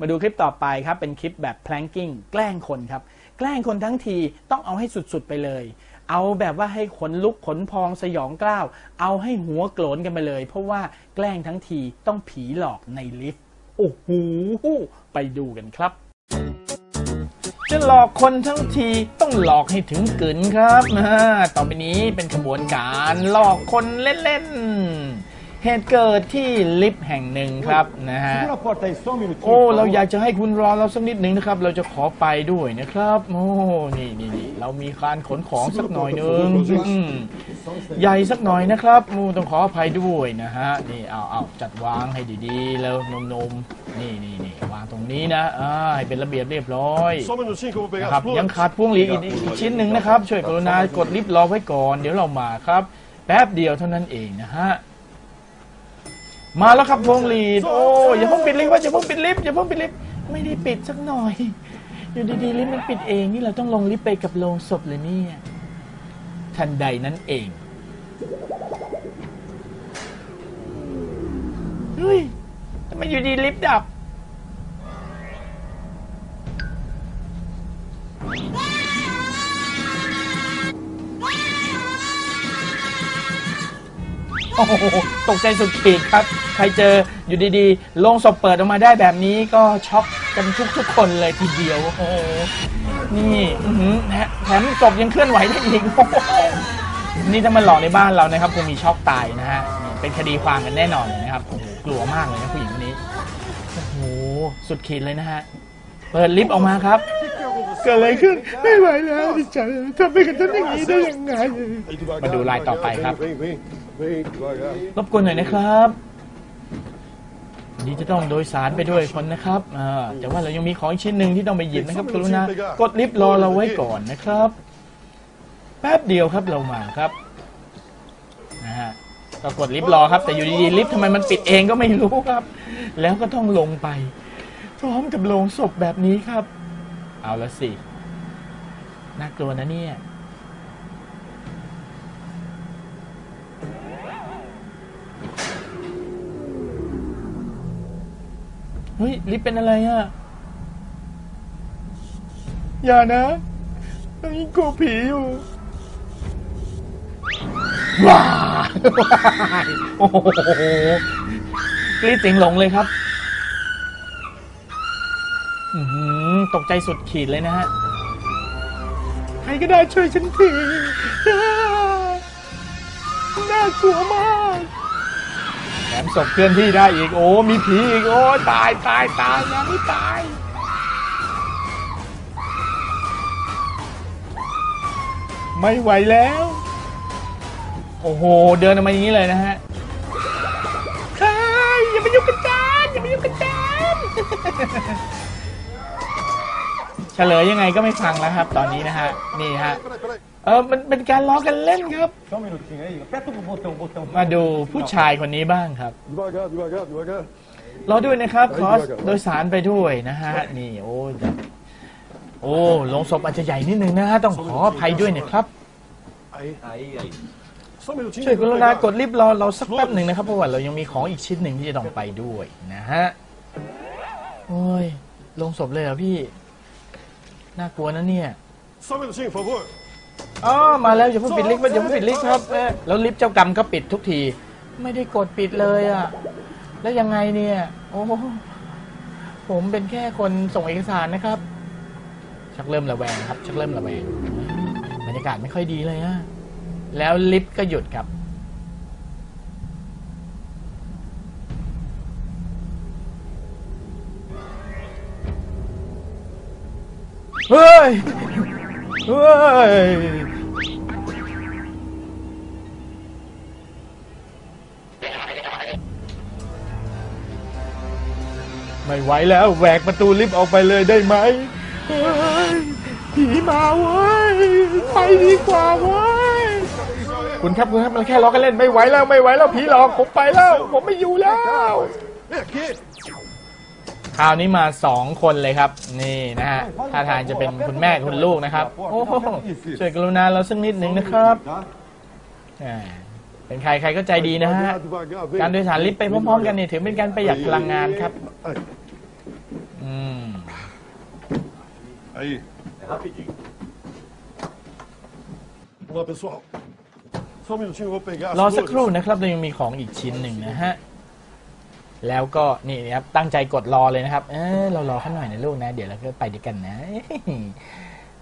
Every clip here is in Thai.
มาดูคลิปต่อไปครับ เป็นคลิปแบบ planking แกล้งคนครับ แกล้งคนทั้งทีต้องเอาให้สุดๆไปเลย เอาแบบว่าให้ขนลุกขนพองสยองกล้าว เอาให้หัวโกรนกันไปเลย เพราะว่าแกล้งทั้งทีต้องผีหลอกในลิฟต์โอ้โหไปดูกันครับ จะหลอกคนทั้งทีต้องหลอกให้ถึงกึนครับต่อไปนี้เป็นขบวนการหลอกคนเล่นๆ เหตุเกิดที่ลิฟต์แห่งหนึ่งครับนะฮะ Segura a porta aí só um minutinho. โอ้ por favor. เราอยากจะให้คุณรอเราสักนิดหนึ่งนะครับ เราจะขอไปด้วยนะครับ โอ้นี่นี่นี่เรามีการขนของสักหน่อยหนึงอืมใหญ่สักหน่อยนะครับมูต้องขออภัยด้วยนะฮะนี่เอาเอาจัดวางให้ดีๆ แล้วนมๆนี่นี่นี่วางตรงนี้นะอ่าให้เป็นระเบียบเรียบร้อย Só um minutinho que eu vou นะ pegar ครับ as ยัง flores. ขาดพวงหลีดอีกอีกชิ้นหนึ่งนะครับ ช่วยกรุณากดลิฟต์รอไว้ก่อน เดี๋ยวเรามาครับ แป๊บเดียวเท่านั้นเองนะฮะ มาแล้วครับพวงหลีดโอ้ยอย่าเพิ่งปิดลิฟต์ว่าอย่าเพิ่งปิดลิฟต์อย่าเพิ่งปิดลิฟต์ไม่ได้ปิดสักหน่อย อยู่ดีๆลิฟต์มันปิดเองนี่เราต้องลงลิฟต์ไปกับโลงศพเลยเนี่ยทันใดนั้นเองเฮ้ยทำไมอยู่ดีลิฟต์ดับ โอ้โหตกใจสุดขีดครับ ใครเจออยู่ดีๆโลงศพเปิดออกมาได้แบบนี้ก็ช็อกกันทุกๆคนเลยทีเดียวโอ้โหนี่อื้อหือแถแถมศพยังเคลื่อนไหวได้อีกโอ้โหนี่ถ้ามันหลอกในบ้านเรานะครับคงมีช็อกตายนะฮะนี่เป็นคดีความกันแน่นอนเลยนะครับโอ้โหกลัวมากเลยนะผู้หญิงคนนี้โอ้โหสุดขีดเลยนะฮะเปิดลิฟต์ออกมาครับ เกิดอะไรขึ้นไม่ไหวแล้วดิฉันทำไปกับฉันอย่างนี้ได้ยังไง Aí devagar, มาดูลายต่อไปครับ รบกวนหน่อยนะครับ นี่จะต้องโดยสารไปด้วยคนนะครับอ่าแต่ว่าเรายังมีของอีกชิ้นหนึ่งที่ต้องไปหยิบนะครับกรุณากดลิฟต์รอเราไว้ก่อนนะครับ แป๊บเดียวครับเรามาครับนะฮะก็กดลิฟต์รอครับ แต่อยู่ดีๆลิฟต์ทำไมมันปิดเองก็ไม่รู้ครับ แล้วก็ต้องลงไป พร้อมกับโลงศพแบบนี้ครับ เอาละสิน่ากลัวนะเนี่ย เฮ้ยลิฟต์เป็นอะไรอะ อย่านะตอนนี้กลัวผีอยู่ว้าวโอ้โหกรีดเสียงหลงเลยครับอือหือตกใจสุดขีดเลยนะฮะ ใครก็ได้ช่วยฉันทีอ่าน่ากลัวมากแถ มศพเคลื่อนที่ได้อีก โอ้ มีผีอีก โอ้ตายตายตายยังไม่ตาย ไม่ไหวแล้ว โอ้โห เดินออกมาอย่างนี้เลยนะฮะใช่อย่ามายุ่งกับจานอย่ามายุ่งกับจานเฉลยยังไงก็ไม่ฟังแล้วครับ ตอนนี้นะฮะ นี่ฮะ เออมันเป็นการล้อกันเล่นครับ Só um minutinho aí. Aperta o botão, botão. มาดูผู้ชายคนนี้บ้างครับ Devagar, devagar, devagar. รอด้วยนะครับขอไปด้วยกันโดยสารไปด้วยนะฮะ นี่โอ้ยโอ้ลงศพอาจจะใหญ่นิดนึงนะฮะ ต้องขออภัยด้วยนะครับ Aí. Aí, aí. Só um minutinho. ช่วย que ก eu vou รุณา pegar. กดลิฟต์รอเราสักแป๊บหนึ่งนะครับ เพราะว่าเรายังมีของอีกชิ้นหนึ่งที่จะต้องไปด้วยนะฮะ โอ้ยลงศพเลยเหรอพี่ น่ากลัวนะเนี่ย Só um minutinho, por favor. อ๋อมาแล้วอย่าเพิ่งปิดลิฟต์อย่าเพิ่งปิดลิฟต์ครับเอ๊ะแล้วลิฟต์เจ้ากรรมก็ปิดทุกที ไม่ได้กดปิดเลยอะ แล้วยังไงเนี่ย โอ้ผมเป็นแค่คนส่งเอกสารนะครับ ชักเริ่มระแวงครับ ชักเริ่มระแวงบรรยากาศไม่ค่อยดีเลยอะแล้วลิฟต์ก็หยุดครับเฮ้ย เฮ้ย ไม่ไหวแล้วแหวกประตูลิฟต์ออกไปเลยได้ไหมเฮ้ยผีมาเว้ยไปดีกว่าเว้ยคุณครับคุณครับมันแค่ล้อกันเล่นไม่ไหวแล้วไม่ไหวแล้วผีหลอกผมไปแล้ว ผมไม่อยู่แล้ว Vem aqui. คราวนี้มาสองคนเลยครับ นี่นะฮะท่าทางจะเป็นคุณแม่คุณลูกนะครับ โอ้โหช่วยกรุณาเราสักนิดหนึ่งนะครับ Tá? อ่าเป็นใครใครก็ใจดีนะฮะ Devagar, devagar. Vem. การโดยสารลิฟต์ไปพร้อมๆกันเนี่ยถือเป็นการประหยัดพลังงานครับ Aí. อืม Aí. Rapidinho. Vamos lá, pessoal. Só um minutinho, eu vou pegar as รอสัก flores. ครู่นะครับเรายังมีของอีกชิ้นหนึ่งนะฮะ แล้วก็นี่นะครับตั้งใจกดรอเลยนะครับ เออเรารอเขาหน่อยนะลูกนะ เดี๋ยวเราก็ไปด้วยกันนะ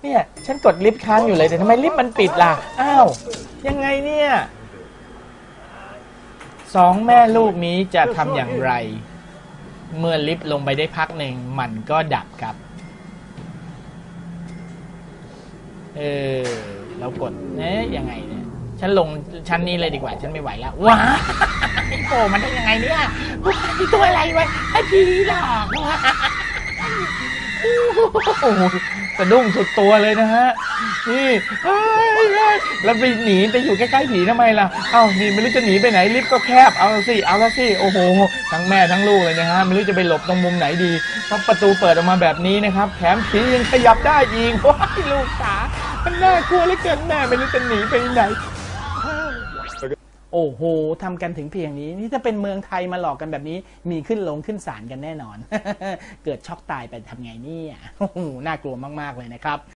เนี่ยฉันกดลิฟต์ค้างอยู่เลยแต่ทำไมลิฟต์มันปิดล่ะ อ้าวยังไงเนี่ยสองแม่ลูกนี้จะทำอย่างไร เมื่อลิฟต์ลงไปได้พักหนึ่งมันก็ดับครับ เออเรากดเอ๊ะยังไงเนี่ย ฉันลงชั้นนี้เลยดีกว่า ฉันไม่ไหวแล้ว ว้าโผล่มันได้ยังไงเนี่ยว้าตัวอะไรวะไอ้ผีหลอกว้า โอ้โหสะดุ้งสุดตัวเลยนะฮะ นี่เฮ้ยเฮ้ยแล้วไปหนีไปอยู่ใกล้ๆผีทำไมล่ะ เอ้านี่ไม่รู้จะหนีไปไหนลิฟต์ก็แคบ เอาละสิ เอาละสิ โอ้โห ทั้งแม่ทั้งลูกเลยนะฮะ ไม่รู้จะไปหลบตรงมุมไหนดีเพราะประตูเปิดออกมาแบบนี้นะครับแถมผียังขยับได้อีกว้ายลูกจ๋ามันน่ากลัวเหลือเกินแม่ไม่รู้จะหนีไปไหน โอ้โหทำกันถึงเพียงนี้ นี่ถ้าเป็นเมืองไทยมาหลอกกันแบบนี้ มีขึ้นลงขึ้นศาลกันแน่นอน เกิดช็อกตายไปทำไงเนี่ยโอ้โหน่ากลัวมาก ๆ เลยนะครับ